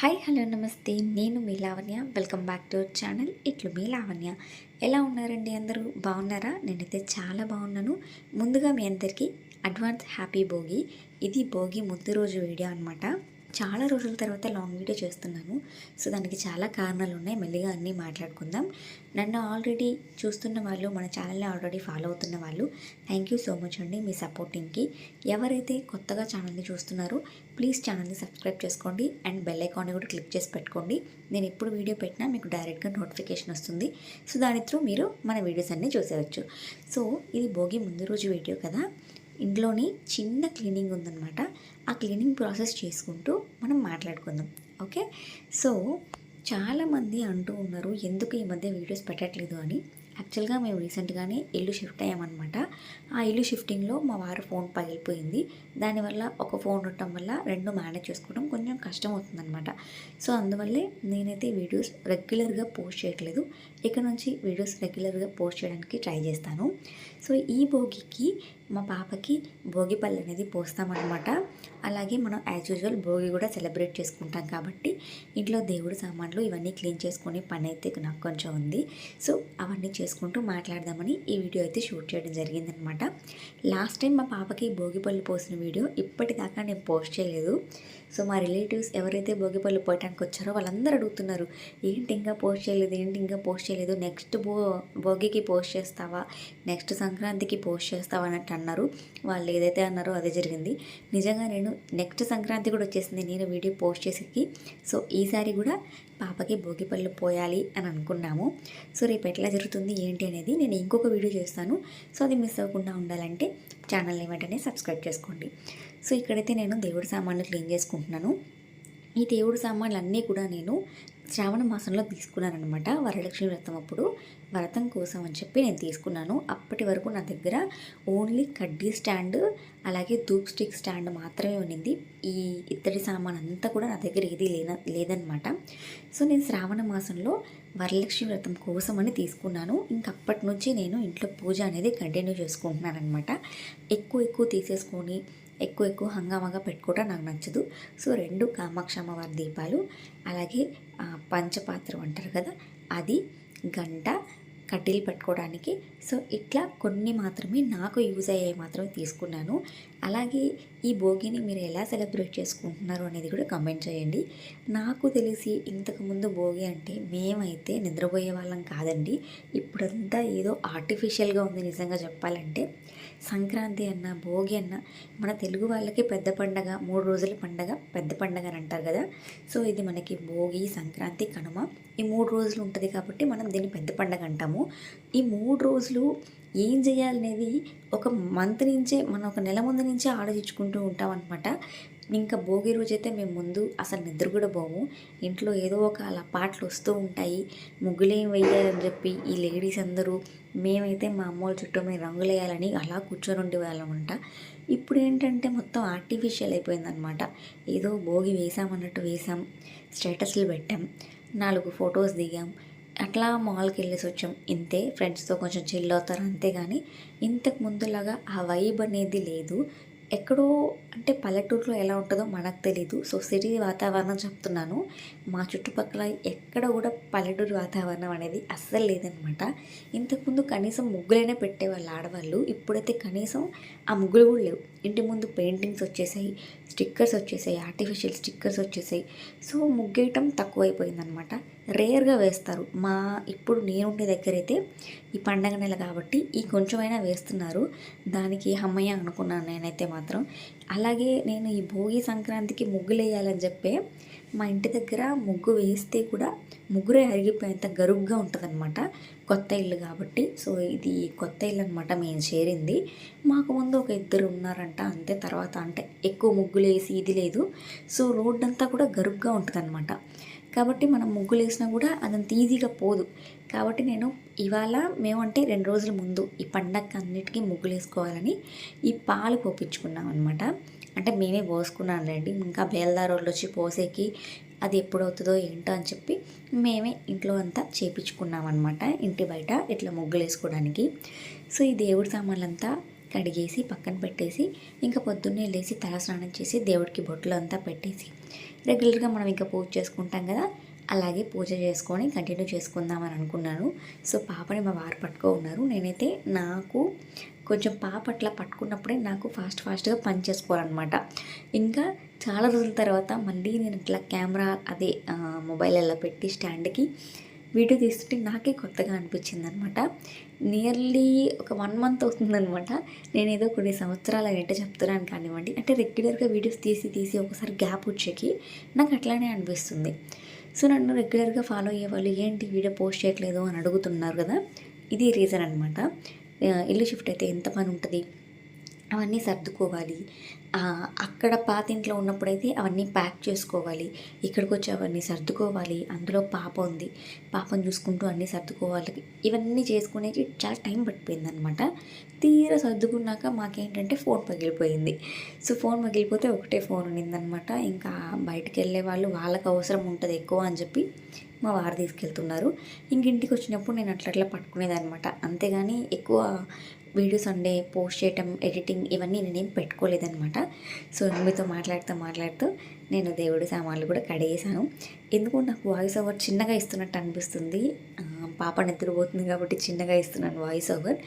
Hi hello నమస్తే. నేను మీ Lavanya. Welcome back to our channel ఇట్లు మీ లావణ్య. ఎలా ఉన్నారండి అందరూ? బాగున్నారా? నేనైతే చాలా బాగున్నాను. ముందుగా మీ అందరికీ అడ్వాన్స్ హ్యాపీ భోగి. ఇది భోగి ముందు రోజు వీడియో అనమాట చాలా రోజుల తర్వాత లాంగ్ వీడియో చేస్తున్నాను. సో దానికి చాలా కారణాలు ఉన్నాయి. మెల్లిగా అన్నీ మాట్లాడుకుందాం. నన్ను ఆల్రెడీ చూస్తున్న వాళ్ళు మన ఛానల్ని ఆల్రెడీ ఫాలో అవుతున్న వాళ్ళు థ్యాంక్ యూ సో మచ్ అండి మీ సపోర్టింగ్కి ఎవరైతే కొత్తగా ఛానల్ని చూస్తున్నారో ప్లీజ్ ఛానల్ని సబ్స్క్రైబ్ చేసుకోండి అండ్ బెల్ ఐకాన్ని కూడా క్లిక్ చేసి పెట్టుకోండి. నేను ఎప్పుడు వీడియో పెట్టినా మీకు డైరెక్ట్గా నోటిఫికేషన్ వస్తుంది. సో దాని త్రూ మీరు మన వీడియోస్ అన్నీ చూసేవచ్చు సో ఇది భోగి ముందు రోజు వీడియో కదా. ఇంట్లోని చిన్న క్లీనింగ్ ఉందన్నమాట. ఆ క్లీనింగ్ ప్రాసెస్ చేసుకుంటూ మనం మాట్లాడుకుందాం. ఓకే? సో చాలామంది అంటూ ఉన్నారు ఎందుకు ఈ మధ్య వీడియోస్ పెట్టట్లేదు? అని. యాక్చువల్గా మేము రీసెంట్గానే ఇల్లు షిఫ్ట్ అయ్యామన్నమాట. ఆ ఇల్లు షిఫ్టింగ్లో మా వారు ఫోన్ పగిలిపోయింది. దానివల్ల ఒక ఫోన్ ఉండటం వల్ల రెండు మేనేజ్ చేసుకోవడం కొంచెం కష్టం అవుతుందన్నమాట. సో అందువల్లే నేనైతే వీడియోస్ రెగ్యులర్గా పోస్ట్ చేయట్లేదు. ఇక నుంచి వీడియోస్ రెగ్యులర్గా పోస్ట్ చేయడానికి ట్రై చేస్తాను. సో ఈ భోగికి మా పాపకి భోగి పళ్ళు అనేది పోస్తామన్నమాట. అలాగే మనం యాజ్ యూజువల్ భోగి కూడా సెలబ్రేట్ చేసుకుంటాం కాబట్టి ఇంట్లో దేవుడు సామాన్లు ఇవన్నీ క్లీన్ చేసుకునే పని అయితే నాకు కొంచెం ఉంది. సో అవన్నీ చేసుకుంటూ మాట్లాడదామని ఈ వీడియో అయితే షూట్ చేయడం జరిగిందనమాట లాస్ట్ టైం మా పాపకి భోగి పళ్ళు పోసిన వీడియో ఇప్పటిదాకా నేను పోస్ట్ చేయలేదు. సో మా రిలేటివ్స్ ఎవరైతే భోగిపల్లి పోయటానికి వచ్చారో వాళ్ళందరూ అడుగుతున్నారు ఏంటి ఇంకా పోస్ట్ చేయలేదు ఏంటి ఇంకా పోస్ట్ చేయలేదు నెక్స్ట్ భో భోగికి పోస్ట్ చేస్తావా నెక్స్ట్ సంక్రాంతికి పోస్ట్ చేస్తావా అన్నట్టు అన్నారు. వాళ్ళు ఏదైతే అన్నారో అదే జరిగింది. నిజంగా నేను నెక్స్ట్ సంక్రాంతి కూడా వచ్చేసింది నేను వీడియో పోస్ట్ చేసేకి. సో ఈసారి కూడా పాపకి భోగిపళ్ళు పోయాలి అని అనుకున్నాము. సో రేపు ఎట్లా జరుగుతుంది ఏంటి అనేది నేను ఇంకొక వీడియో చేస్తాను. సో అది మిస్ అవ్వకుండా ఉండాలంటే ఛానల్ని వెంటనే సబ్స్క్రైబ్ చేసుకోండి. సో ఇక్కడైతే నేను దేవుడి సామాన్లు క్లీన్ చేసుకుంటున్నాను. ఈ దేవుడి సామాన్లు అన్నీ కూడా నేను శ్రావణ మాసంలో తీసుకున్నాను అనమాట వరలక్ష్మి వ్రతం అప్పుడు. వ్రతం కోసం అని చెప్పి నేను తీసుకున్నాను. అప్పటి వరకు నా దగ్గర ఓన్లీ కడ్డీ స్టాండ్ అలాగే ధూప్ స్టిక్ స్టాండ్ మాత్రమే ఉన్నింది. ఈ ఇత్తడి సామాన్ అంతా కూడా నా దగ్గర ఏది లేన లేదనమాట సో నేను శ్రావణ మాసంలో వరలక్ష్మి వ్రతం కోసం అని తీసుకున్నాను. ఇంకప్పటి నుంచి నేను ఇంట్లో పూజ అనేది కంటిన్యూ చేసుకుంటున్నాను అనమాట ఎక్కువ ఎక్కువ తీసేసుకొని ఎక్కువ ఎక్కువ హంగామాగా పెట్టుకోవటం నాకు నచ్చదు. సో రెండు కామాక్షమ్మ అమ్మవారి దీపాలు అలాగే పంచపాత్రం అంటారు కదా అది గంట కడ్డీలు పెట్టుకోవడానికి. సో ఇట్లా కొన్ని మాత్రమే నాకు యూజ్ అయ్యాయి మాత్రమే తీసుకున్నాను. అలాగే ఈ భోగిని మీరు ఎలా సెలబ్రేట్ చేసుకుంటున్నారు అనేది కూడా కమెంట్ చేయండి. నాకు తెలిసి ఇంతకుముందు భోగి అంటే మేమైతే నిద్రపోయే వాళ్ళం కాదండి. ఇప్పుడంతా ఏదో ఆర్టిఫిషియల్గా ఉంది నిజంగా చెప్పాలంటే. సంక్రాంతి అన్న భోగి అన్న మన తెలుగు వాళ్ళకి పెద్ద పండగ మూడు రోజుల పండగ పెద్ద పండగ అని అంటారు కదా. సో ఇది మనకి భోగి సంక్రాంతి కనుమ. ఈ మూడు రోజులు ఉంటుంది కాబట్టి మనం దీన్ని పెద్ద పండగ అంటాము. ఈ మూడు రోజులు ఏం చేయాలనేది ఒక మంత్ నుంచే మనం ఒక నెల ముందు నుంచే ఆలోచించుకుంటూ ఉంటాం అనమాట ఇంకా భోగి రోజైతే మేము ముందు అసలు నిద్ర కూడా పోము. ఇంట్లో ఏదో ఒక అలా పాటలు వస్తూ ఉంటాయి. ముగ్గులేం వేయాలని చెప్పి ఈ లేడీస్ అందరూ మేమైతే మా అమ్మోళ్ళ చుట్టూ మేము రంగులు వేయాలని అలా కూర్చొని ఉండేవాళ్ళమంట ఇప్పుడు ఏంటంటే మొత్తం ఆర్టిఫిషియల్ అయిపోయిందనమాట ఏదో భోగి వేసామన్నట్టు వేసాం. స్టేటస్లు పెట్టాం. నాలుగు ఫొటోస్ దిగాం. అట్లా మాల్కి వెళ్ళేసి వచ్చాం. ఇంతే ఫ్రెండ్స్తో కొంచెం చిల్ అవుతారు అంతేగాని ఇంతకు ముందులాగా ఆ వైబ్ అనేది లేదు. ఎక్కడో అంటే పల్లెటూరులో ఎలా ఉంటుందో మనకు తెలీదు. సో సిటీ వాతావరణం చెప్తున్నాను. మా చుట్టుపక్కల ఎక్కడ కూడా పల్లెటూరు వాతావరణం అనేది అస్సలు లేదనమాట. ఇంతకుముందు కనీసం ముగ్గులైనా పెట్టేవాళ్ళు ఆడవాళ్ళు. ఇప్పుడైతే కనీసం ఆ ముగ్గులు కూడా లేవు. ఇంటి ముందు పెయింటింగ్స్ వచ్చేసాయి స్టిక్కర్స్ వచ్చేసాయి ఆర్టిఫిషియల్ స్టిక్కర్స్ వచ్చేసాయి. సో ముగ్గేయటం తక్కువైపోయిందనమాట. రేర్గా వేస్తారు. మా ఇప్పుడు నేనుండే దగ్గర అయితే ఈ పండగ నెల కాబట్టి ఈ కొంచెమైనా వేస్తున్నారు. దానికి అమ్మయ్య అనుకున్నాను నేనైతే మాత్రం. అలాగే నేను ఈ భోగి సంక్రాంతికి ముగ్గులు వేయాలని చెప్పే మా ఇంటి దగ్గర ముగ్గు వేస్తే కూడా ముగ్గురే అరిగిపోయేంత గరుగ్గా ఉంటుందన్నమాట. కొత్త ఇల్లు కాబట్టి. సో ఇది కొత్త ఇల్లు అనమాట మేము చేరింది. మాకు ముందు ఒక ఇద్దరు ఉన్నారంట. అంతే తర్వాత అంటే ఎక్కువ ముగ్గులు వేసి ఇది లేదు. సో రోడ్డంతా కూడా గరుగ్గా ఉంటుందన్నమాట. కాబట్టి మనం ముగ్గులు వేసినా కూడా అదంత ఈజీగా పోదు. కాబట్టి నేను ఇవాళ మేమంటే రెండు రోజుల ముందు ఈ పండగ అన్నిటికీ ముగ్గులు వేసుకోవాలని ఈ పాలు పోపించుకున్నాం అనమాట అంటే మేమే పోసుకున్నాను రండి ఇంకా బేల్దారోళ్ళు వచ్చి పోసేకి అది ఎప్పుడవుతుందో ఏంటో అని చెప్పి మేమే ఇంట్లో అంతా చేపించుకున్నాం అనమాట ఇంటి బయట ఇట్లా ముగ్గులు వేసుకోవడానికి సో ఈ దేవుడి సామాన్లంతా కడిగేసి పక్కన పెట్టేసి ఇంకా పొద్దున్నే లేచి తల స్నానం చేసి దేవుడికి బొట్లు అంతా పెట్టేసి రెగ్యులర్గా మనం ఇంకా పూజ చేసుకుంటాం కదా అలాగే పూజ చేసుకొని కంటిన్యూ చేసుకుందామని అనుకున్నాను. సో పాపని మా వారు పట్టుకో ఉన్నారు. నేనైతే నాకు కొంచెం పాప అట్లా పట్టుకున్నప్పుడే నాకు ఫాస్ట్ ఫాస్ట్గా పని చేసుకోవాలన్నమాట. ఇంకా చాలా రోజుల తర్వాత మళ్ళీ నేను ఇట్లా కెమెరా అదే మొబైల్ ఎలా పెట్టి స్టాండ్కి వీడియో తీస్తుంటే నాకే కొత్తగా అనిపించింది అనమాట నియర్లీ ఒక వన్ మంత్ అవుతుందనమాట నేను ఏదో కొన్ని సంవత్సరాలు ఏంటో చెప్తున్నాను కానివ్వండి. అంటే రెగ్యులర్గా వీడియోస్ తీసి తీసి ఒకసారి గ్యాప్ వచ్చేకి నాకు అట్లానే అనిపిస్తుంది. సో నన్ను రెగ్యులర్గా ఫాలో అయ్యే వాళ్ళు ఏంటి వీడియో పోస్ట్ చేయట్లేదు అని అడుగుతున్నారు కదా ఇది రీజన్ అనమాట ఇల్లు షిఫ్ట్ అయితే ఎంత పని ఉంటుంది? అవన్నీ సర్దుకోవాలి. అక్కడ పాత ఇంట్లో ఉన్నప్పుడైతే అవన్నీ ప్యాక్ చేసుకోవాలి. ఇక్కడికి వచ్చి అవన్నీ సర్దుకోవాలి. అందులో పాప ఉంది. పాపను చూసుకుంటూ అన్నీ సర్దుకోవాలి. ఇవన్నీ చేసుకునేకి చాలా టైం పట్టిపోయింది అనమాట తీరా సర్దుకున్నాక మాకేంటంటే ఫోన్ పగిలిపోయింది. సో ఫోన్ పగిలిపోతే ఒకటే ఫోన్ ఉన్నిందనమాట ఇంకా బయటకు వెళ్ళే వాళ్ళు వాళ్ళకి అవసరం ఉంటుంది ఎక్కువ అని చెప్పి మా వారు తీసుకెళ్తున్నారు. ఇంక ఇంటికి వచ్చినప్పుడు నేను అట్లా అట్లా పట్టుకునేది అనమాట అంతేగాని ఎక్కువ వీడియోస్ ఉండే పోస్ట్ చేయటం ఎడిటింగ్ ఇవన్నీ నేనేం పెట్టుకోలేదనమాట సో మీతో మాట్లాడుతూ మాట్లాడుతూ నేను దేవుడి సామాన్లు కూడా కడిగేశాను. ఎందుకు నాకు వాయిస్ ఓవర్ చిన్నగా ఇస్తున్నట్టు అనిపిస్తుంది. పాప నిద్రపోతుంది కాబట్టి చిన్నగా ఇస్తున్నాను వాయిస్ ఓవర్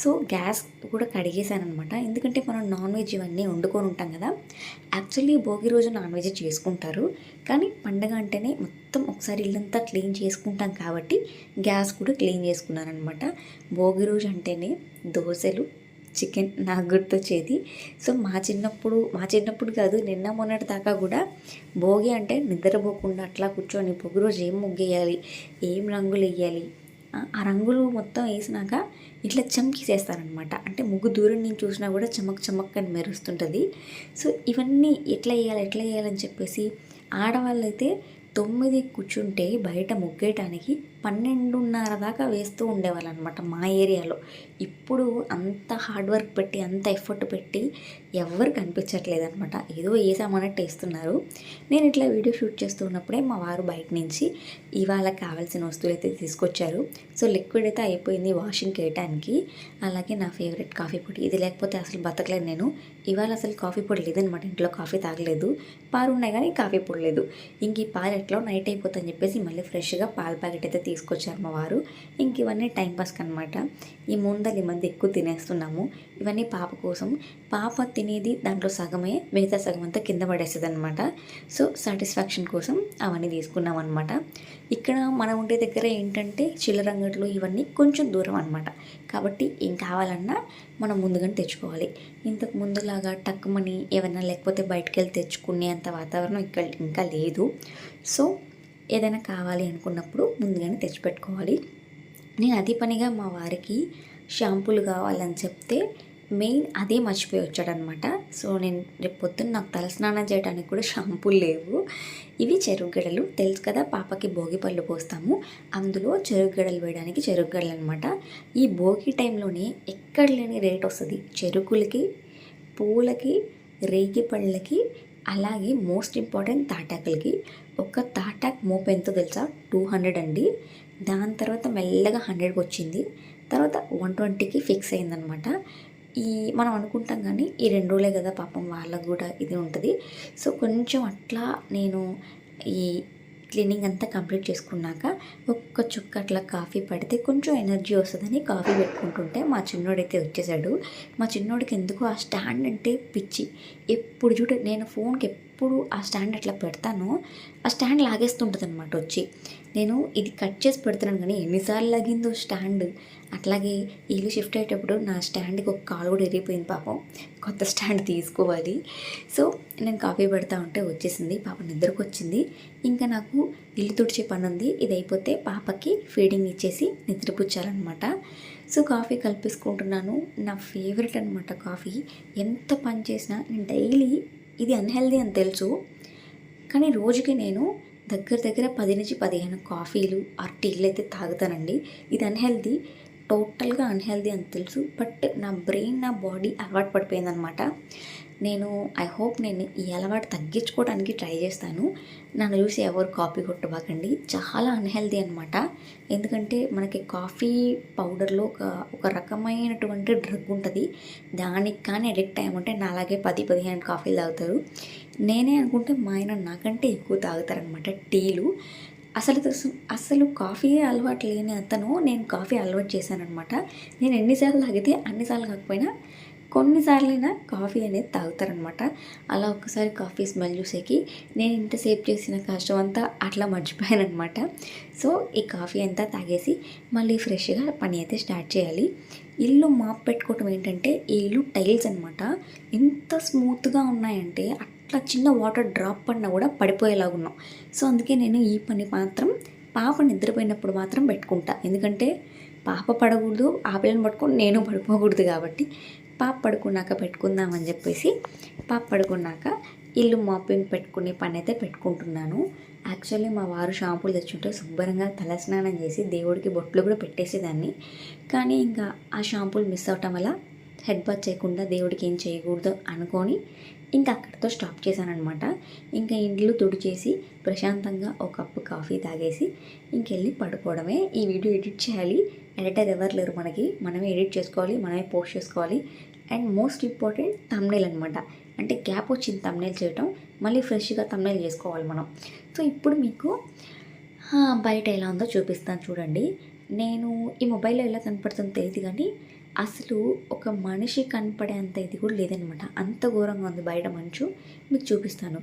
సో గ్యాస్ కూడా కడిగేశాను అనమాట ఎందుకంటే మనం నాన్ వెజ్ ఇవన్నీ వండుకొని ఉంటాం కదా. యాక్చువల్లీ భోగి రోజు నాన్ వెజ్ చేసుకుంటారు. కానీ పండగ అంటేనే మొత్తం ఒకసారి ఇల్లంతా క్లీన్ చేసుకుంటాం కాబట్టి గ్యాస్ కూడా క్లీన్ చేసుకున్నాను అనమాట భోగి రోజు అంటేనే దోశలు చికెన్ నాకు గుర్తొచ్చేది సో మా చిన్నప్పుడు మా చిన్నప్పుడు కాదు నిన్న మొన్నటి దాకా కూడా భోగి అంటే నిద్రపోకుండా అట్లా కూర్చొని భోగి రోజు ఏం ముగ్గేయాలి ఏం రంగులు వేయాలి ఆ రంగులు మొత్తం వేసినాక ఇట్లా చమ్కిసేస్తారనమాట అంటే ముగ్గు దూరం నుంచి చూసినా కూడా చమక్ చమక్ అని మెరుస్తుంటుంది. సో ఇవన్నీ ఎట్లా వేయాలి ఎట్లా వేయాలని చెప్పేసి ఆడవాళ్ళైతే తొమ్మిది కూర్చుంటే బయట ముగ్గేయటానికి పన్నెండున్నర దాకా వేస్తూ ఉండేవాళ్ళు అనమాట మా ఏరియాలో. ఇప్పుడు అంత హార్డ్ వర్క్ పెట్టి అంత ఎఫర్ట్ పెట్టి ఎవరు కనిపించట్లేదు అనమాట ఏదో వేసామన్నట్టు వేస్తున్నారు. నేను ఇట్లా వీడియో షూట్ చేస్తూ ఉన్నప్పుడే మా వారు బయట నుంచి ఇవాళ కావాల్సిన వస్తువులు అయితే తీసుకొచ్చారు. సో లిక్విడ్ అయితే అయిపోయింది వాషింగ్ వేయటానికి అలాగే నా ఫేవరెట్ కాఫీ పొడి. ఇది లేకపోతే అసలు బతకలేను నేను. ఇవాళ అసలు కాఫీ పొడి లేదనమాట. ఇంట్లో కాఫీ తాగలేదు. పాలు ఉన్నాయి కానీ కాఫీ పొడి లేదు. ఇంక ఈ పాలు ఎట్లా నైట్ అయిపోతుందని చెప్పేసి మళ్ళీ ఫ్రెష్గా పాల ప్యాకెట్ అయితే తీసుకొచ్చారు మా వారు. ఇంక ఇవన్నీ టైంపాస్కి అనమాట ఈ ముందలు ఈ మధ్య ఎక్కువ తినేస్తున్నాము. ఇవన్నీ పాప కోసం. పాప తినేది దాంట్లో సగమే మిగతా సగం అంతా కింద పడేస్తుంది అనమాట సో సాటిస్ఫాక్షన్ కోసం అవన్నీ తీసుకున్నాం అనమాట ఇక్కడ మనం ఉండే దగ్గర ఏంటంటే చిల్లర అంగట్లు ఇవన్నీ కొంచెం దూరం అనమాట కాబట్టి ఏం కావాలన్నా మనం ముందుగానే తెచ్చుకోవాలి. ఇంతకు ముందులాగా టక్కుమని ఏమైనా లేకపోతే బయటకు వెళ్ళి తెచ్చుకునే అంత వాతావరణం ఇక్కడ ఇంకా లేదు. సో ఏదైనా కావాలి అనుకున్నప్పుడు ముందుగానే తెచ్చిపెట్టుకోవాలి. నేను అదే పనిగా మా వారికి షాంపూలు కావాలని చెప్తే మెయిన్ అదే మర్చిపోయి వచ్చాడనమాట. సో నేను రేపు పొద్దున్న నాకు తలస్నానం చేయడానికి కూడా షాంపూలు లేవు. ఇవి చెరుగుగడలు తెలుసు కదా పాపకి భోగి పళ్ళు పోస్తాము. అందులో చెరుగుగడలు వేయడానికి చెరుగుగడలు అనమాట. ఈ భోగి టైంలోనే ఎక్కడ లేని రేట్ వస్తుంది. చెరుకులకి పూలకి రేగి పళ్ళకి అలాగే మోస్ట్ ఇంపార్టెంట్ తాటాకులకి ఒక తాటాక్ మోపు ఎంతో తెలుసా? టూ హండ్రెడ్ అండి. దాని తర్వాత మెల్లగా హండ్రెడ్కి వచ్చింది. తర్వాత వన్ ట్వంటీకి ఫిక్స్ అయిందనమాట. ఈ మనం అనుకుంటాం కానీ ఈ రెండు రోజులే కదా పాపం వాళ్ళకు కూడా ఇది ఉంటుంది. సో కొంచెం అట్లా నేను ఈ క్లీనింగ్ అంతా కంప్లీట్ చేసుకున్నాక ఒక్క చుక్క అట్లా కాఫీ పడితే కొంచెం ఎనర్జీ వస్తుందని కాఫీ పెట్టుకుంటుంటే మా చిన్నోడైతే వచ్చేసాడు. మా చిన్నోడికి ఎందుకు ఆ స్టాండ్ అంటే పిచ్చి. ఎప్పుడు చూడ నేను ఫోన్కి ఎప్పుడు ఆ స్టాండ్ అట్లా పెడతానో ఆ స్టాండ్ లాగేస్తుంటుంది అనమాట వచ్చి. నేను ఇది కట్ చేసి పెడుతున్నాను కానీ ఎన్నిసార్లు లాగిందో స్టాండ్. అట్లాగే ఇల్లు షిఫ్ట్ అయ్యేటప్పుడు నా స్టాండ్కి ఒక కాలు కూడా ఎరిగిపోయింది పాపం. కొత్త స్టాండ్ తీసుకోవాలి. సో నేను కాఫీ పెడతా ఉంటే వచ్చేసింది. పాప నిద్రకు వచ్చింది. ఇంకా నాకు ఇల్లు తుడిచే పని ఉంది. ఇది అయిపోతే పాపకి ఫీడింగ్ ఇచ్చేసి నిద్రపుచ్చాలన్నమాట. So coffee కలిపేసుకుంటున్నాను. నా ఫేవరెట్ అనమాట కాఫీ. ఎంత పని చేసినా నేను డైలీ ఇది అన్హెల్దీ అని తెలుసు. కానీ రోజుకి నేను దగ్గర దగ్గర పది నుంచి పదిహేను కాఫీలు ఆ టీలు అయితే తాగుతానండి. ఇది అన్హెల్దీ టోటల్గా అన్హెల్దీ అని తెలుసు బట్ నా బ్రెయిన్ నా బాడీ అలవాటు పడిపోయిందనమాట. నేను ఐ హోప్ నేను ఈ అలవాటు తగ్గించుకోవడానికి ట్రై చేస్తాను. నన్ను చూసి ఎవరు కాఫీ కొట్టబాకండి. చాలా అన్హెల్దీ అనమాట. ఎందుకంటే మనకి కాఫీ పౌడర్లో ఒక ఒక రకమైనటువంటి డ్రగ్ ఉంటుంది. దానికి కానీ అడిక్ట్ అయ్యామంటే నా అలాగే పది పదిహేను కాఫీలు తాగుతారు. నేనే అనుకుంటే మా ఆయన నాకంటే ఎక్కువ తాగుతారనమాట టీలు. అసలు తెలుసు అసలు కాఫీ అలవాటు లేని అతను నేను కాఫీ అలవాటు చేశానమాట నేను ఎన్నిసార్లు తాగితే అన్నిసార్లు కాకపోయినా కొన్నిసార్లైనా కాఫీ అనేది తాగుతారనమాట అలా ఒక్కసారి కాఫీ స్మెల్ చూసేకి నేను ఇంతసేపు చేసిన కష్టం అంతా అట్లా మర్చిపోయానమాట సో ఈ కాఫీ అంతా తాగేసి మళ్ళీ ఫ్రెష్గా పని అయితే స్టార్ట్ చేయాలి. ఇల్లు మాప్ పెట్టుకోవటం ఏంటంటే ఈ ఇల్లు టైల్స్ అనమాట ఎంత స్మూత్గా ఉన్నాయంటే అట్లా చిన్న వాటర్ డ్రాప్ పడినా కూడా పడిపోయేలాగా ఉన్నాం సో అందుకే నేను ఈ పని మాత్రం పాప నిద్రపోయినప్పుడు మాత్రం పెట్టుకుంటా. ఎందుకంటే పాప పడకూడదు ఆ పిల్లని పట్టుకొని నేను పడిపోకూడదు కాబట్టి పాప పడుకున్నాక పెట్టుకుందామని చెప్పేసి పాప పడుకున్నాక ఇల్లు మాపింగ్ పెట్టుకునే పని అయితే పెట్టుకుంటున్నాను. యాక్చువల్లీ మా వారు షాంపూలు తెచ్చుంటే శుభ్రంగా తలస్నానం చేసి దేవుడికి బొట్లు కూడా పెట్టేసేదాన్ని. కానీ ఇంకా ఆ షాంపూలు మిస్ అవటం వల్ల హెడ్ బాత్ చేయకుండా దేవుడికి ఏం చేయకూడదు అనుకొని ఇంకా అక్కడితో స్టాప్ చేశానమాట ఇంకా ఇండ్లు తుడిచేసి ప్రశాంతంగా ఒక కప్పు కాఫీ తాగేసి ఇంకెళ్ళి పడుకోవడమే ఈ వీడియో ఎడిట్ చేయాలి. ఎడిటర్ ఎవరు లేరు మనకి. మనమే ఎడిట్ చేసుకోవాలి మనమే పోస్ట్ చేసుకోవాలి. అండ్ మోస్ట్ ఇంపార్టెంట్ తమ్నేల్ అనమాట అంటే గ్యాప్ వచ్చింది తమ్నేల్ చేయటం మళ్ళీ ఫ్రెష్గా తమ్నేల్ చేసుకోవాలి మనం. సో ఇప్పుడు మీకు బయట ఎలా ఉందో చూపిస్తాను చూడండి. నేను ఈ మొబైల్లో ఎలా కనపడుతుందో తెలియదు కానీ అసలు ఒక మనిషి కనపడేంత ఇది కూడా లేదనమాట. అంత ఘోరంగా ఉంది బయట మంచు. మీకు చూపిస్తాను.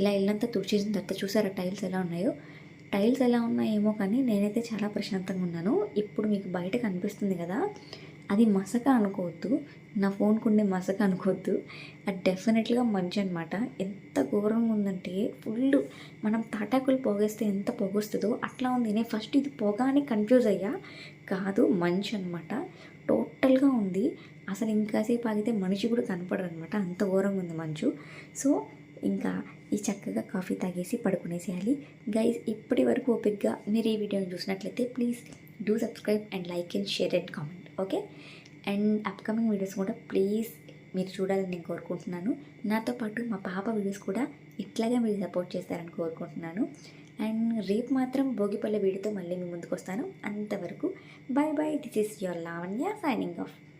ఇలా ఇల్లంతా తుడిచేసిన తర్వాత చూసారా టైల్స్ ఎలా ఉన్నాయో? టైల్స్ ఎలా ఉన్నాయేమో కానీ నేనైతే చాలా ప్రశాంతంగా ఉన్నాను. ఇప్పుడు మీకు బయట కనిపిస్తుంది కదా అది మసక అనుకోవద్దు. నా ఫోన్కు ఉండే మసక అనుకోవద్దు. అది డెఫినెట్గా మంచి అనమాట ఎంత ఘోరంగా ఉందంటే ఫుల్ మనం తాటాకులు పోగేస్తే ఎంత పొగొస్తుందో అట్లా ఉంది. నేను ఫస్ట్ ఇది పొగ అని కన్ఫ్యూజ్ అయ్యా. కాదు మంచి అనమాట టోటల్గా ఉంది. అసలు ఇంకాసేపు ఆగితే మనిషి కూడా కనపడరు అనమాట అంత ఘోరంగా ఉంది మంచు. సో ఇంకా ఈ చక్కగా కాఫీ తాగేసి పడుకునేసేయాలి. గైజ్ ఇప్పటి వరకు ఓపిక్గా మీరు ఈ వీడియోని చూసినట్లయితే please do subscribe and like and share and comment. Okay? And upcoming videos కూడా ప్లీజ్ మీరు చూడాలని నేను కోరుకుంటున్నాను. నాతో పాటు మా పాప వీడియోస్ కూడా ఇట్లాగే మీరు సపోర్ట్ చేస్తారని కోరుకుంటున్నాను. అండ్ రేపు మాత్రం భోగిపల్లె వీడియోతో మళ్ళీ మీ ముందుకు వస్తాను. అంతవరకు bye bye this is your Lavanya signing off